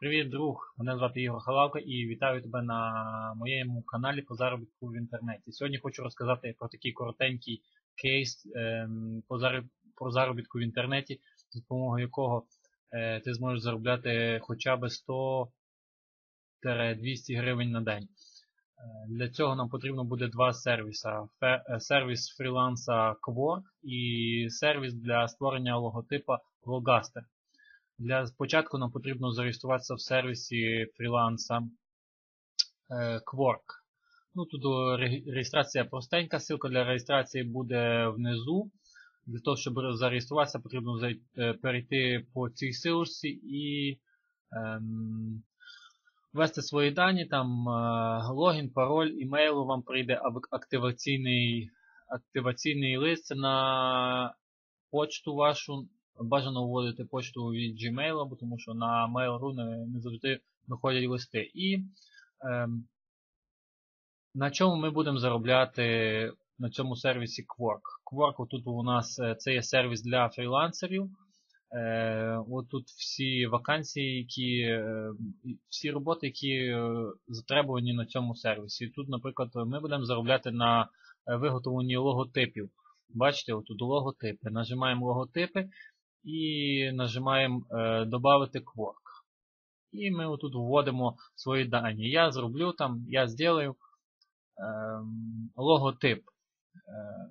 Привіт, друг! Мене звати Ігор Халавка і вітаю тебе на моєму каналі по заробітку в інтернеті. Сьогодні хочу розказати про такий коротенький кейс ем, про заробітку в інтернеті, з допомогою якого е, ти зможеш заробляти хоча б 100-200 гривень на день. Е, для цього нам потрібно буде два сервіси: Фе... е, сервіс фріланса Quark і сервіс для створення логотипа Logaster. Для початку нам потрібно зареєструватися в сервісі фріланса е, Quark. Ну, Тут реєстрація простенька, ссылка для реєстрації буде внизу. Для того, щоб зареєструватися, потрібно е, перейти по цій ссылці і ем, ввести свої дані, там е, логін, пароль, імейл вам прийде активаційний активаційний лист на почту вашу бажано вводити почту від Gmail, тому що на Mail.ru не, не завжди виходять листи. І е, на чому ми будемо заробляти на цьому сервісі Quark. Quark тут у нас е, це є сервіс для фрілансерів. Е, от тут всі вакансії, які, е, всі роботи, які е, затребувані на цьому сервісі. Тут, наприклад, ми будемо заробляти на виготовленні логотипів. Бачите, тут логотипи. Нажимаємо логотипи і нажимаємо е, Добавити Quark. І ми отут вводимо свої дані. Я зроблю там, я зроблю е, логотип. Е,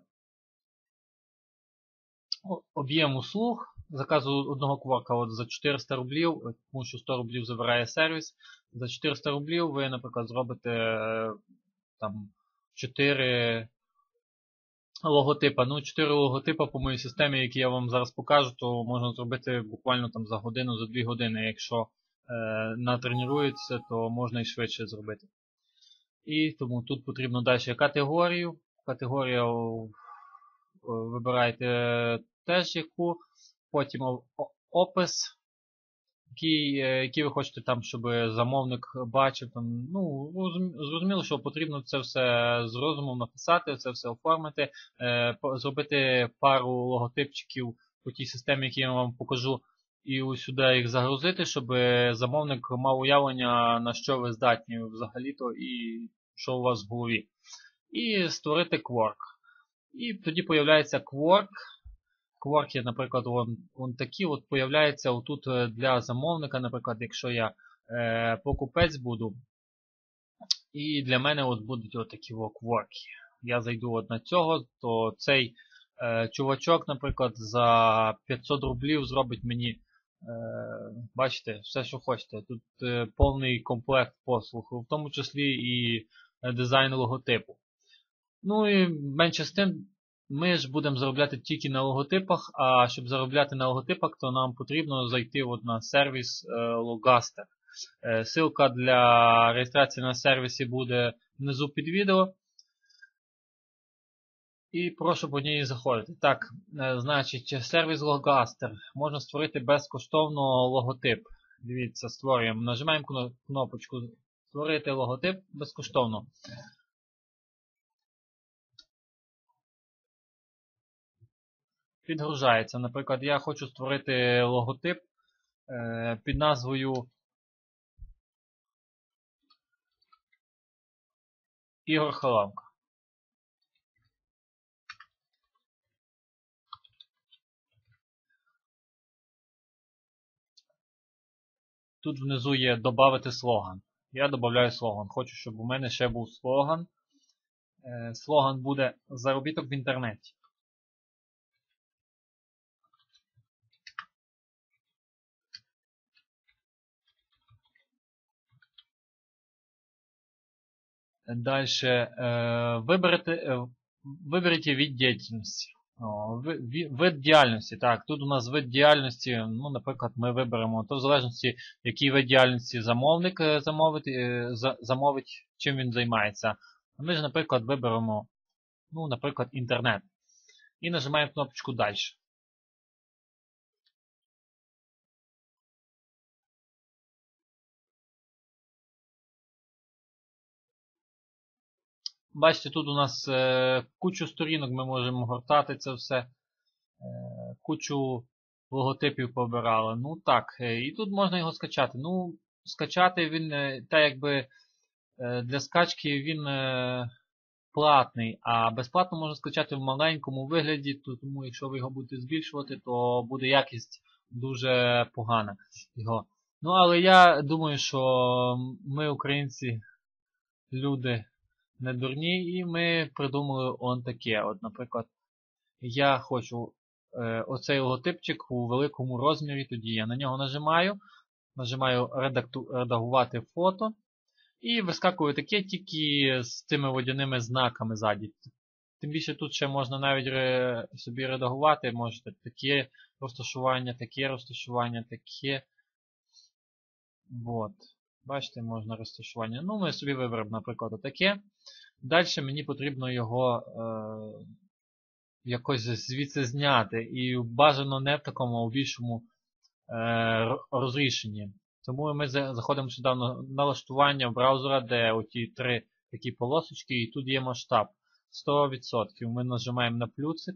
Об'єм услуг. Заказу одного кворка от за 400 рублів, тому що 100 рублів забирає сервіс. За 400 рублів ви, наприклад, зробите е, там 4 логотипа. Ну, 4 логотипа по моїй системі, які я вам зараз покажу, то можна зробити буквально там за годину, за 2 години. Якщо е, натренується, то можна і швидше зробити. І тому тут потрібно далі категорію. Категорія вибираєте теж яку, потім опис який, е, який ви хочете, там, щоб замовник бачив. Там, ну, Зрозуміло, що потрібно це все з розумом написати, це все оформити, е, зробити пару логотипчиків по тій системі, які я вам покажу, і сюди їх загрузити, щоб замовник мав уявлення, на що ви здатні взагалі-то і що у вас в голові. І створити Quark. І тоді з'являється Quark кворки, наприклад, вон, вон такі от появляються отут е, для замовника, наприклад, якщо я е, покупець буду. І для мене от будуть отакі кворки. Я зайду от на цього, то цей е, чувачок, наприклад, за 500 рублів зробить мені, е, бачите, все, що хочете. Тут е, повний комплект послуг, в тому числі і дизайн логотипу. Ну і менше з тим, ми ж будемо заробляти тільки на логотипах, а щоб заробляти на логотипах, то нам потрібно зайти от на сервіс е, Logaster. Е, Силка для реєстрації на сервісі буде внизу під відео. І прошу по ній заходити. Так, е, значить, сервіс Logaster. Можна створити безкоштовно логотип. Дивіться, створюємо. Нажимаємо кнопочку Створити логотип безкоштовно. Підгружається. Наприклад, я хочу створити логотип е, під назвою Ігор Халавка. Тут внизу є додати слоган. Я додаю слоган. Хочу, щоб у мене ще був слоган. Е, слоган буде заробіток в інтернеті. Дальше виберете, виберіть від діяльності. Вид діяльності. Так, тут у нас вид діяльності, ну, наприклад, ми виберемо, то в залежності, який вид діяльності замовник е, замовить, замовить чим він займається. Ми ж, наприклад, виберемо, ну, наприклад, інтернет. І нажимаємо кнопочку Далі. Бачите, тут у нас е, кучу сторінок ми можемо гортати це все. Е, кучу логотипів побирали. Ну так, е, І тут можна його скачати. Ну, скачати він, та якби для скачки він платний, а безплатно можна скачати в маленькому вигляді, тому якщо ви його будете збільшувати, то буде якість дуже погана його. Ну, але я думаю, що ми, українці, люди не дурні, і ми придумали он таке. От, наприклад, я хочу е, оцей логотипчик у великому розмірі, тоді я на нього нажимаю, нажимаю редакту, редагувати фото. І вискакує таке тільки з цими водяними знаками ззаді. Тим більше тут ще можна навіть ре, собі редагувати, можете таке розташування, таке розташування, таке. Вот. Бачите, можна розташування. Ну, ми собі виберемо, наприклад, отаке. Далі мені потрібно його е, якось звідси зняти. І бажано не в такому а в більшому е, розрішенні. Тому ми заходимо сюди на налаштування браузера, де оті три такі полосочки, і тут є масштаб 100%. Ми нажимаємо на плюсик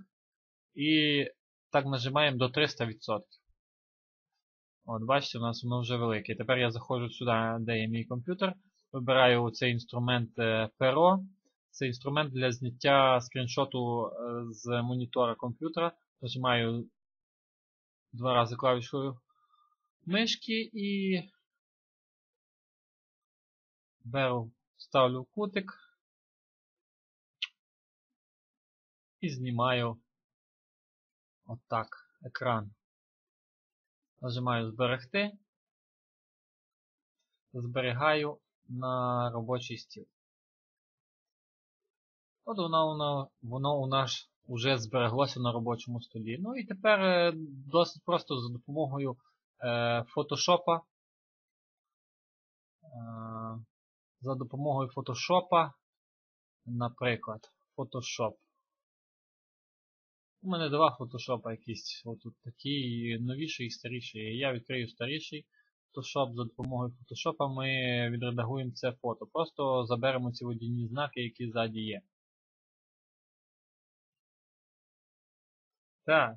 і так нажимаємо до 300%. От, бачите, у нас воно вже велике. Тепер я заходжу сюди, де є мій комп'ютер, вибираю цей інструмент перо. Це інструмент для зняття скріншоту е, з монітора комп'ютера. Нажимаю два рази клавішою мишки і беру, ставлю кутик і знімаю отак екран. Нажимаю зберегти, зберігаю на робочий стіл. От воно, воно, у нас вже збереглося на робочому столі. Ну і тепер е, досить просто за допомогою е, фотошопа. Е, за допомогою фотошопа, наприклад, Photoshop. У мене два фотошопа якісь отут такі, новіший і старіший. Я відкрию старіший Photoshop. За допомогою фотошопа ми відредагуємо це фото. Просто заберемо ці водяні знаки, які ззаді є. Так.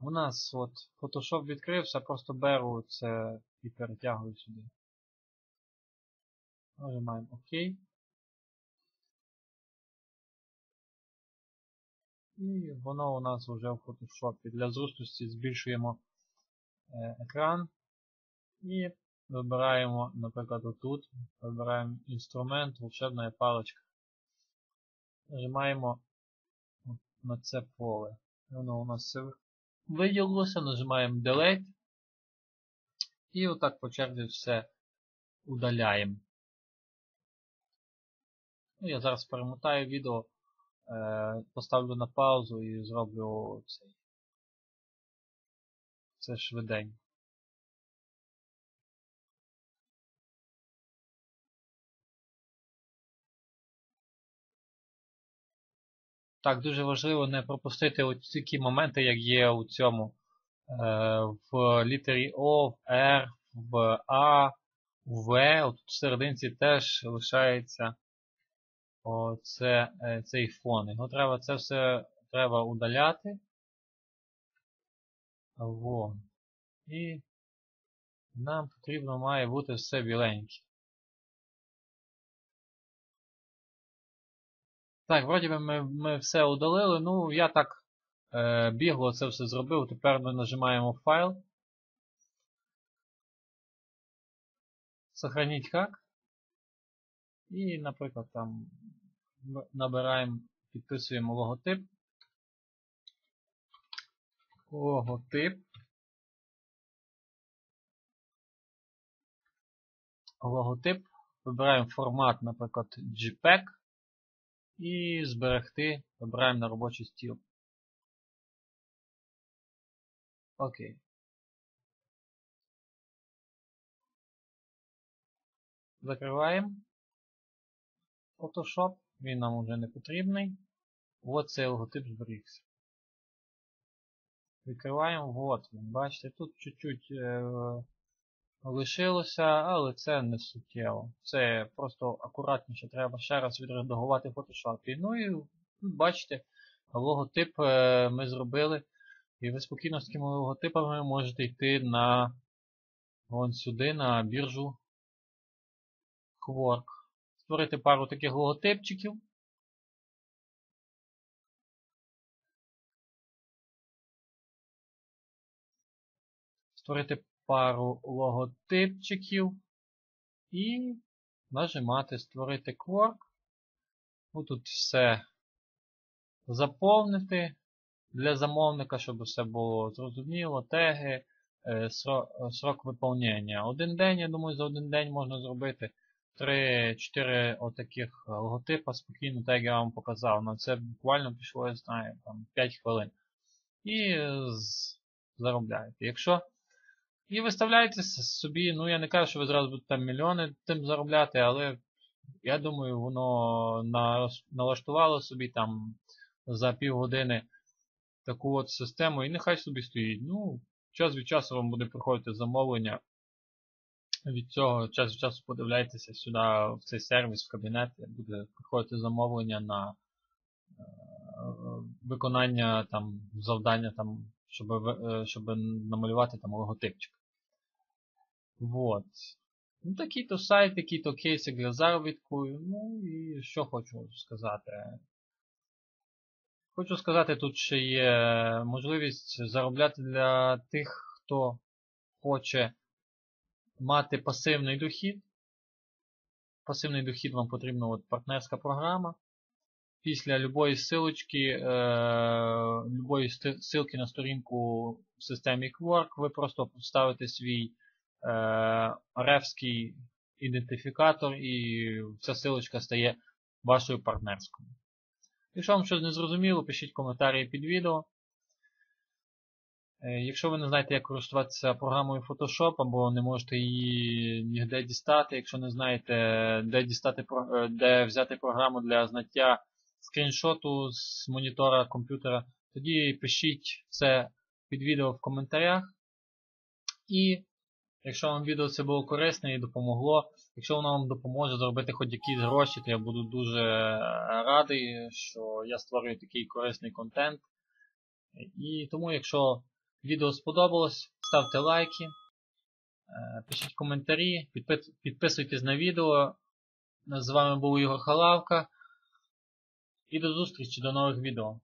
У нас от Photoshop відкрився, просто беру це і перетягую сюди. Нажимаємо ОК. І воно у нас вже в Photoshop. Для зручності збільшуємо е, екран і вибираємо, наприклад, отут, вибираємо інструмент, волшебна паличка. Нажимаємо на це поле. Воно у нас все виділилося, нажимаємо Delete. І отак по черзі все удаляємо. Ну, я зараз перемотаю відео, поставлю на паузу і зроблю цей. Це швиденько. Так, дуже важливо не пропустити ось такі моменти, як є у цьому. Е, в літері О, в R, в А, в В. От в серединці теж лишається оце, е, цей фон. Його треба це все треба удаляти. Во. І нам потрібно має бути все біленьке. Так, вроді би ми, ми все удалили. Ну, я так е, бігло це все зробив. Тепер ми нажимаємо файл. Сохраніть как. І, наприклад, там набираємо, підписуємо логотип. Логотип. Логотип. Вибираємо формат, наприклад, JPEG. І зберегти. Вибираємо на робочий стіл. Окей. Закриваємо Photoshop. Він нам вже не потрібний. От цей логотип зберігся. Відкриваємо, от він. Бачите, тут чуть-чуть е лишилося, але це не суттєво. Це просто акуратніше треба ще раз відредагувати Photoshop. Ну і бачите, логотип е ми зробили. І ви спокійно з такими логотипами можете йти на вон сюди на біржу Quark. Створити пару таких логотипчиків. Створити пару логотипчиків і нажимати Створити Quark. Тут все заповнити для замовника, щоб все було зрозуміло, теги, срок виповнення. Один день, я думаю, за один день можна зробити 3-4 отаких логотипа спокійно, так як я вам показав. На це буквально пішло, я знаю, там 5 хвилин. І заробляєте. Якщо і виставляєте собі, ну я не кажу, що ви зразу будете там мільйони тим заробляти, але я думаю, воно налаштувало собі там за півгодини таку от систему і нехай собі стоїть. Ну, час від часу вам буде приходити замовлення. Від цього час від часу подивляйтеся сюди в цей сервіс, в кабінет, буде приходити замовлення на е, виконання там завдання, там, щоб е, щоб намалювати там логотипчик. Вот. Ну, Такий-то сайт, такий-то кейсик для заробітку. Ну і що хочу сказати. Хочу сказати, тут ще є можливість заробляти для тих, хто хоче мати пасивний дохід. Пасивний дохід вам потрібна от партнерська програма. Після любої силочки, е, любої ссылки на сторінку в системі Quark ви просто поставите свій е, ревський ідентифікатор і ця силочка стає вашою партнерською. Якщо вам щось не зрозуміло, пишіть коментарі під відео. Е, якщо ви не знаєте, як користуватися програмою Photoshop або не можете її ніде дістати, якщо не знаєте, де дістати, е, де взяти програму для зняття скріншоту з монітора комп'ютера, тоді пишіть це під відео в коментарях. І якщо вам відео це було корисне і допомогло, якщо воно вам допоможе зробити хоч якісь гроші, то я буду дуже радий, що я створюю такий корисний контент. І тому, якщо відео сподобалось, ставте лайки, е, пишіть коментарі, підписуйтесь на відео. З вами був Ігор Халавка. І до зустрічі до нових відео.